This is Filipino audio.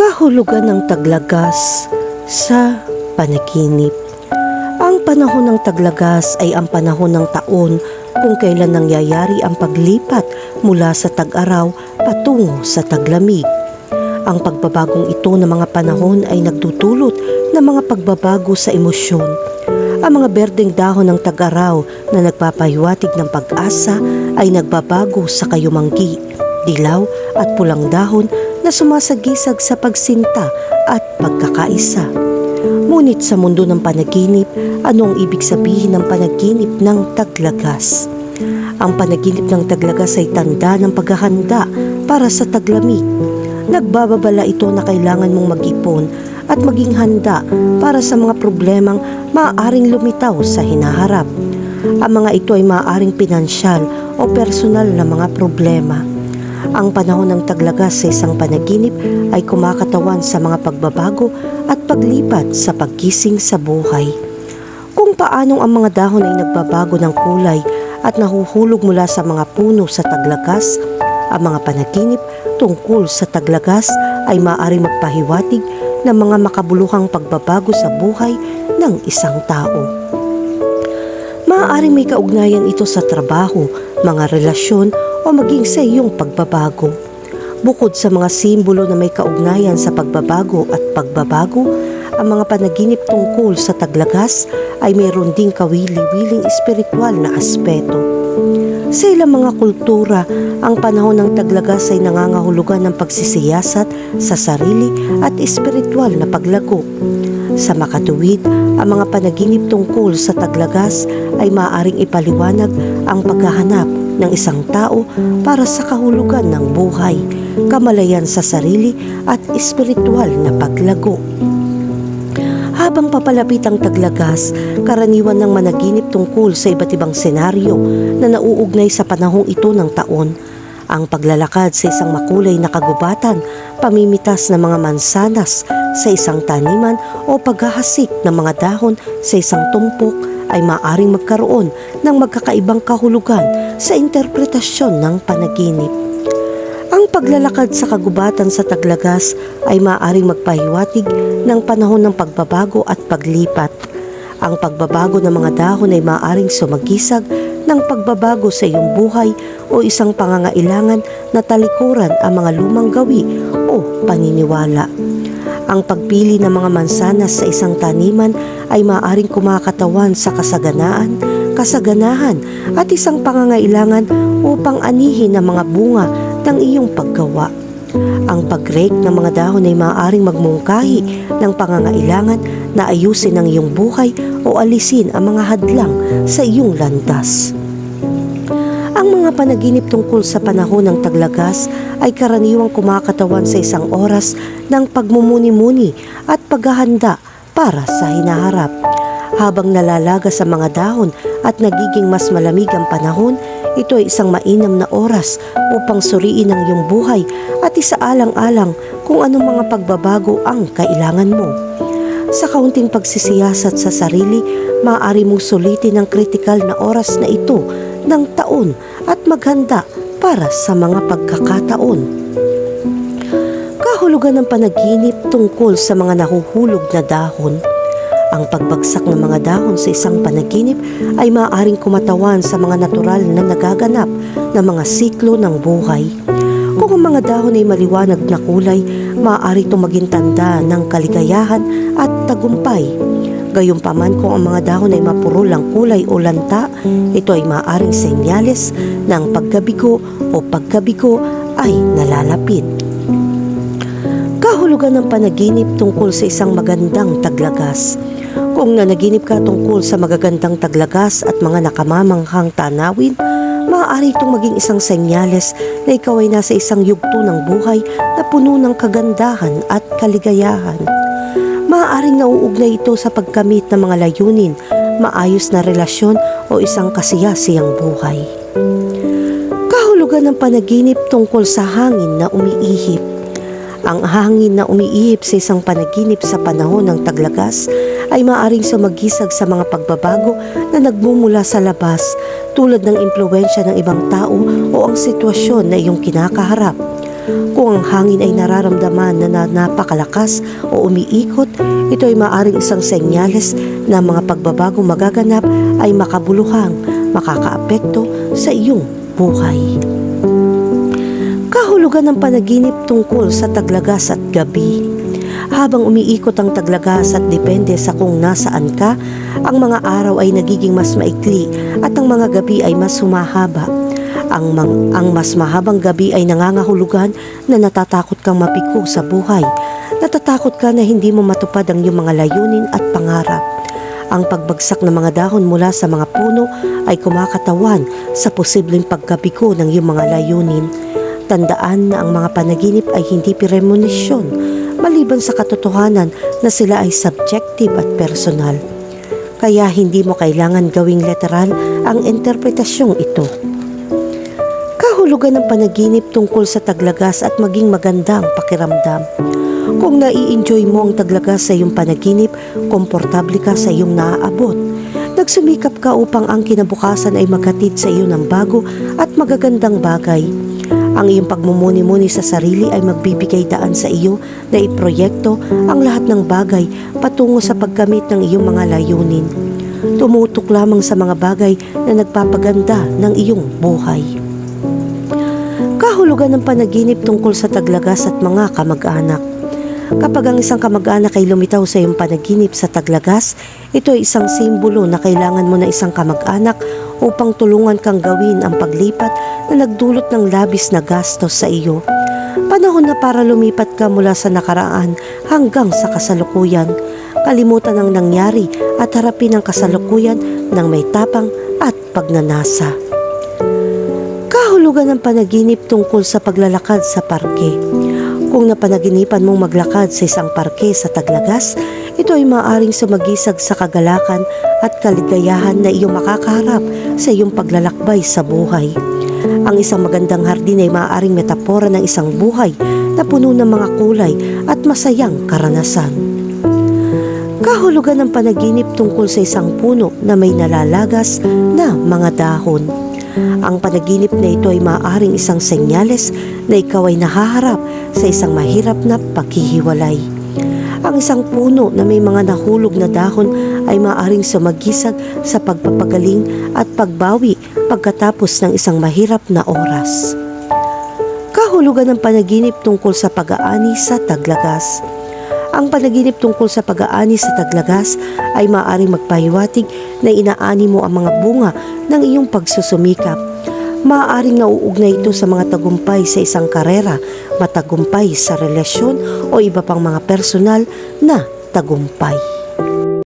Kahulugan ng taglagas sa panaginip. Ang panahon ng taglagas ay ang panahon ng taon kung kailan nangyayari ang paglipat mula sa tag-araw patungo sa taglamig. Ang pagbabagong ito ng mga panahon ay nagdudulot ng mga pagbabago sa emosyon. Ang mga berdeng dahon ng tag-araw na nagpapahiwatig ng pag-asa ay nagbabago sa kayumanggi, dilaw at pulang dahon na sumasagisag sa pagsinta at pagkakaisa. Ngunit sa mundo ng panaginip, ano ang ibig sabihin ng panaginip ng taglagas? Ang panaginip ng taglagas ay tanda ng paghahanda para sa taglamig. Nagbababala ito na kailangan mong mag-ipon at maging handa para sa mga problemang maaaring lumitaw sa hinaharap. Ang mga ito ay maaaring pinansyal o personal na mga problema. Ang panahon ng taglagas sa isang panaginip ay kumakatawan sa mga pagbabago at paglipat sa pagkising sa buhay. Kung paanong ang mga dahon ay nagbabago ng kulay at nahuhulog mula sa mga puno sa taglagas, ang mga panaginip tungkol sa taglagas ay maaaring magpahiwatig ng mga makabuluhang pagbabago sa buhay ng isang tao. Maaaring may kaugnayan ito sa trabaho, mga relasyon o maging sa iyong pagbabago. Bukod sa mga simbolo na may kaugnayan sa pagbabago at pagbabago, ang mga panaginip tungkol sa taglagas ay mayroon ding kawili-wiling espiritual na aspeto. Sa ilang mga kultura, ang panahon ng taglagas ay nangangahulugan ng pagsisiyasat sa sarili at espiritual na paglago. Sa makatuwid, ang mga panaginip tungkol sa taglagas ay maaaring ipaliwanag ang paghahanap ng isang tao para sa kahulugan ng buhay, kamalayan sa sarili at espiritual na paglago. Habang papalapit ang taglagas, karaniwan ng managinip tungkol sa iba't ibang senaryo na nauugnay sa panahong ito ng taon. Ang paglalakad sa isang makulay na kagubatan, pamimitas ng mga mansanas sa isang taniman o paghahasik ng mga dahon sa isang tumpok ay maaring magkaroon ng magkakaibang kahulugan sa interpretasyon ng panaginip. Ang paglalakad sa kagubatan sa taglagas ay maaaring magpahiwatig ng panahon ng pagbabago at paglipat. Ang pagbabago ng mga dahon ay maaaring sumagisag ng pagbabago sa iyong buhay o isang pangangailangan na talikuran ang mga lumang gawi o paniniwala. Ang pagpili ng mga mansanas sa isang taniman ay maaaring kumakatawan sa kasaganaan, kasaganahan at isang pangangailangan upang anihin ang mga bunga ng iyong paggawa. Ang pag-rake ng mga dahon ay maaaring magmungkahi ng pangangailangan na ayusin ang iyong buhay o alisin ang mga hadlang sa iyong landas. Mga panaginip tungkol sa panahon ng taglagas ay karaniwang kumakatawan sa isang oras ng pagmumuni-muni at paghahanda para sa hinaharap. Habang nalalaga sa mga dahon at nagiging mas malamig ang panahon, ito ay isang mainam na oras upang suriin ang iyong buhay at isaalang-alang kung anong mga pagbabago ang kailangan mo. Sa kaunting pagsisiyasat sa sarili, maaari mong sulitin ang kritikal na oras na ito ng taon at maghanda para sa mga pagkakataon. Kahulugan ng panaginip tungkol sa mga nahuhulog na dahon. Ang pagbagsak ng mga dahon sa isang panaginip ay maaaring kumatawan sa mga natural na nagaganap na mga siklo ng buhay. Kung ang mga dahon ay maliwanag na kulay, maaari itong maging tanda ng kaligayahan at tagumpay. Gayunpaman kung ang mga dahon ay mapurol ang kulay o lanta, ito ay maaaring senyales ng pagkabigo o pagkabigo ay nalalapit. Kahulugan ng panaginip tungkol sa isang magandang taglagas. Kung nanaginip ka tungkol sa magagandang taglagas at mga nakamamanghang tanawin, maaari itong maging isang senyales na ikaw ay nasa isang yugto ng buhay na puno ng kagandahan at kaligayahan. Maaaring nauugnay ito sa pagkamit ng mga layunin, maayos na relasyon o isang kasiyasiyang buhay. Kahulugan ng panaginip tungkol sa hangin na umiihip. Ang hangin na umiihip sa isang panaginip sa panahon ng taglagas ay maaaring sumagisag sa mga pagbabago na nagmumula sa labas tulad ng impluensya ng ibang tao o ang sitwasyon na iyong kinakaharap. Kung ang hangin ay nararamdaman na, na napakalakas o umiikot, ito ay maaring isang senyales na mga pagbabagong magaganap ay makabuluhang makakaapekto sa iyong buhay. Kahulugan ng panaginip tungkol sa taglagas at gabi. Habang umiikot ang taglagas at depende sa kung nasaan ka, ang mga araw ay nagiging mas maikli at ang mga gabi ay mas humahaba. Ang, mang, ang mas mahabang gabi ay nangangahulugan na natatakot kang mapiko sa buhay. Natatakot ka na hindi mo matupad ang iyong mga layunin at pangarap. Ang pagbagsak ng mga dahon mula sa mga puno ay kumakatawan sa posibleng pagkabiko ng iyong mga layunin. Tandaan na ang mga panaginip ay hindi premonition, maliban sa katotohanan na sila ay subjective at personal. Kaya hindi mo kailangan gawing literal ang interpretasyong ito. Kahulugan ng panaginip tungkol sa taglagas at maging magandang pakiramdam. Kung nai-enjoy mo ang taglagas sa iyong panaginip, komportable ka sa iyong naaabot. Nagsumikap ka upang ang kinabukasan ay maghatid sa iyo ng bago at magagandang bagay. Ang iyong pagmumuni-muni sa sarili ay magbibigay daan sa iyo na iproyekto ang lahat ng bagay patungo sa pagkamit ng iyong mga layunin. Tumutok lamang sa mga bagay na nagpapaganda ng iyong buhay. Kahulugan ng panaginip tungkol sa taglagas at mga kamag-anak. Kapag ang isang kamag-anak ay lumitaw sa iyong panaginip sa taglagas, ito ay isang simbolo na kailangan mo na isang kamag-anak upang tulungan kang gawin ang paglipat na nagdulot ng labis na gastos sa iyo. Panahon na para lumipat ka mula sa nakaraan hanggang sa kasalukuyan. Kalimutan ang nangyari at harapin ang kasalukuyan ng may tapang at pagnanasa. Kahulugan ng panaginip tungkol sa paglalakad sa parke. Kung napanaginipan mong maglakad sa isang parke sa Taglagas, ito ay maaaring sumagisag sa kagalakan at kaligayahan na iyong makakaharap sa iyong paglalakbay sa buhay. Ang isang magandang hardin ay maaaring metapora ng isang buhay na puno ng mga kulay at masayang karanasan. Kahulugan ng panaginip tungkol sa isang puno na may nalalagas na mga dahon. Ang panaginip na ito ay maaaring isang senyales na ikaw ay nahaharap sa isang mahirap na paghihiwalay. Ang isang puno na may mga nahulog na dahon ay maaaring sumagisag sa pagpapagaling at pagbawi pagkatapos ng isang mahirap na oras. Kahulugan ng panaginip tungkol sa pag-aani sa taglagas. Ang panaginip tungkol sa pag-aani sa taglagas ay maaaring magpahiwatig na inaani mo ang mga bunga ng iyong pagsusumikap. Maaaring nauugnay ito sa mga tagumpay sa isang karera, matagumpay sa relasyon o iba pang mga personal na tagumpay.